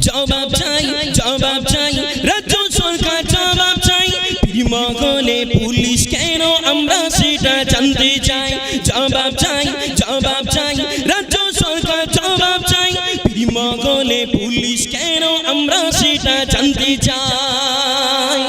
জবাব চাই জবাব চাই, রাজ্য সরকার জবাব চাই। মগনে পুলিশ কেন আমরা সেটা জানতে চাই? জবাব চাই জবাব চাই, রাজ্য সরকার জবাব চাই। মগনে পুলিশ কেন আমরা সেটা জানতে চাই?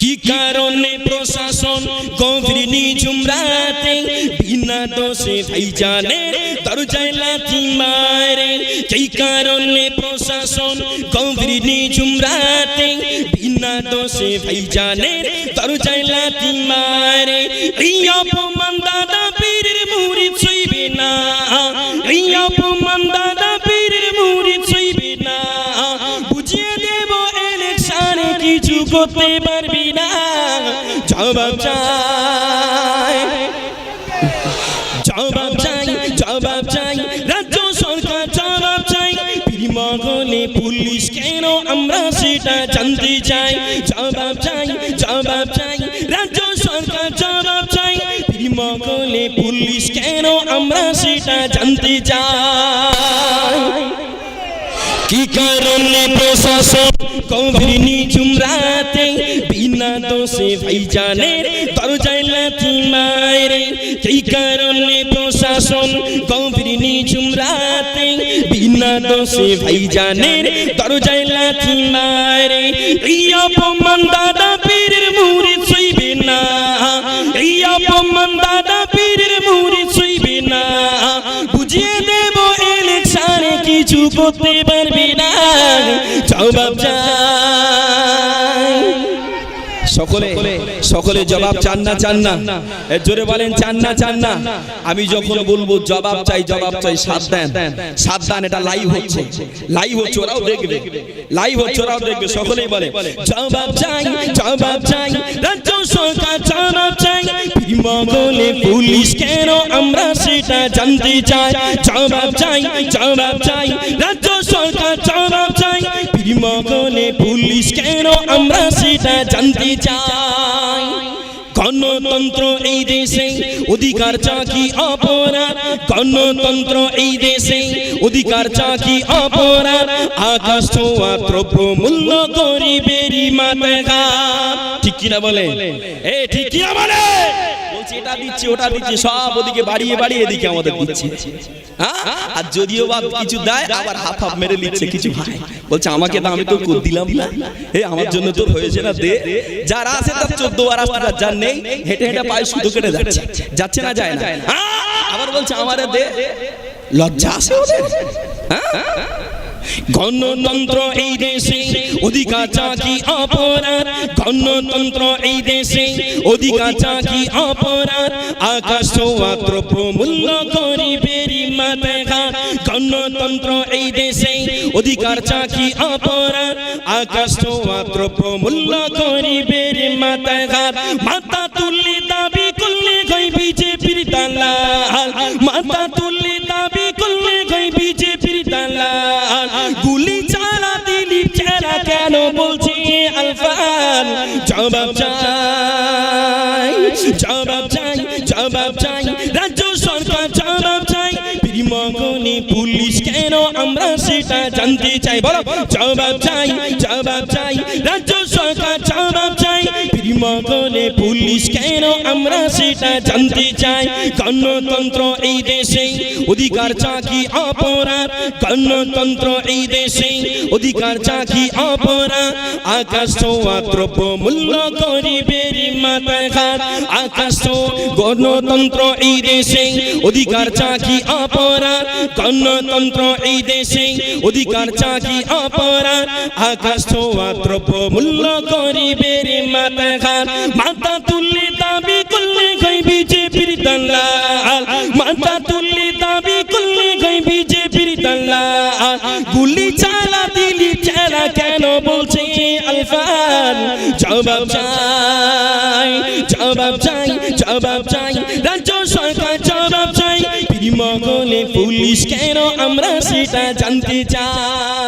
কি কারণে প্রশাসন গভীর নিঝুম রাতে বিনা দোষে ভাইজানে দরজায় লাথি মারে কি কারণে প্রশাসন গভীর নিঝুম রাতে বিনা দোষে ভাইজানে দরজায় লাথি মারে এই অপমান দাদা পীরের মুড়ি ছুইবে না। এই অপমান দাদা পীরের মুড়ি ছুইবে না। বুঝিয়ে দেব ইলেকশনে কিছু করতে পারবি না। জবাব চাই। আমরা সেটা জানতে চাই জবাব চাই জবাব চাই রাজ্য সরকার জবাব চাই মগনে পুলিশ কেন আমরা সেটা জানতে চাই কি কারণে প্রশাসন গভীর নিঝুম রাতে বিনা দোষে ভাইজানের দরজায় লাথি মারে? কি কারণে প্রশাসন গভীর নিঝুম রাতে বিনা দোষে ভাইজানের দরজায় লাথি মারে? এই অপমান দাদা পীরের মুড়ি ছুইবে না। এই অপমান দাদা পীরের মুড়ি ছুইবে না। কিছু করতে পারবি না। জবাব সকলে সকলে জবাব চান না চান না। জোরে বলেন চান না চান না। আমি যখন বলব জবাব চাই জবাব চাই সাত দেন এটা লাইভ হচ্ছে। লাইভ হচ্ছে ওরাও দেখবে। লাইভ হচ্ছে ওরাও দেখবে। সকলেই বলে জবাব চাই জবাব চাই। রাজ্য সরকার মগলে পুলিশ কেন আমরা সেটা জানতে চাই? জবাব চাই জবাব চাই। রাজ্য সরকার জবাব চাই। মগলে পুলিশ কেন আমরা সেটা জানতে চাই? গণতন্ত্র এই দেশে অধিকার চাকি অপরাধ। গণতন্ত্র এই দেশে অধিকার চাকি অপরাধ। আকাশ ছোঁয়া দ্রব্য মূল্য গরিবেরই মাথা ঠিক কিনা বলে এ ঠিক কিনা বলে এটা দিচ্ছি, ওটা দিচ্ছি, সব ওদিকে বাড়িয়ে বাড়িয়ে এদিকে আমাদের দিচ্ছে। হ্যাঁ? আর যদিও বা কিছু দেয়, আবার হাফ হাফ মেরে নিচ্ছে কিছু ভাই। বলছে, আমাকে তো আমি তো দিলাম না। এ, আমার জন্য তোর হয়েছে না দে। যারা আছে তার চোদ্দ বার আসতে যার নেই, হেঁটে হেঁটে পায়ে শুধু কেটে যাচ্ছে। যাচ্ছে না, যায় না। হ্যাঁ? আবার বলছে, আমারে দে। লজ্জা আছে ওদের। গণতন্ত্র এই দেশে অধিকার চাকি অপরাধ। গণতন্ত্র এই দেশে অধিকার চাকি অপরাধ। আকাশ ছোয়াত্র প্রমূল্য গরিবেরই মাথা গণতন্ত্র এই দেশে অধিকার চাকি অপরাধ। আকাশ ছোয়াত্র প্রমূল্য গরিবের মাথা মাথা তুললে দাবি করলে বিজেপির দালাল। মাথা তুললে জবাব চাই জবাব চাই জবাব চাই রাজ্য সরকার জবাব চাই। মগনে পুলিশ কেন আমরা সেটা জানতে চাই? বলো। জবাব চাই জবাব চাই। রাজ্য সরকার জবাব চাই। মগনে পুলিশ কেন আমরা সেটা জানতে চাই? গণতন্ত্র এই দেশে অধিকার চাকি অপরাধ? গণতন্ত্র এই দেশে অধিকার চাকি অপরাধ? আকাশ দ্রব্য মূল্য গরিবের মাথা আকাশ গণতন্ত্র এই দেশে অধিকার চাকি অপরাধ? গণতন্ত্র এই দেশে অধিকার চাকি অপরাধ, আকাশ ছোঁয়া দ্রব্য মূল্য গরিবের মাথা মাথা তুললে দাবি করলে গই বিজেপির দালাল। মাথা তুললে দাবি করলে গই বিজেপির দালাল। গুলি চালা, দিলি চালা কেন বলছে আলফান? জবাব চাই জবাব চাই সেটা জানতে চাই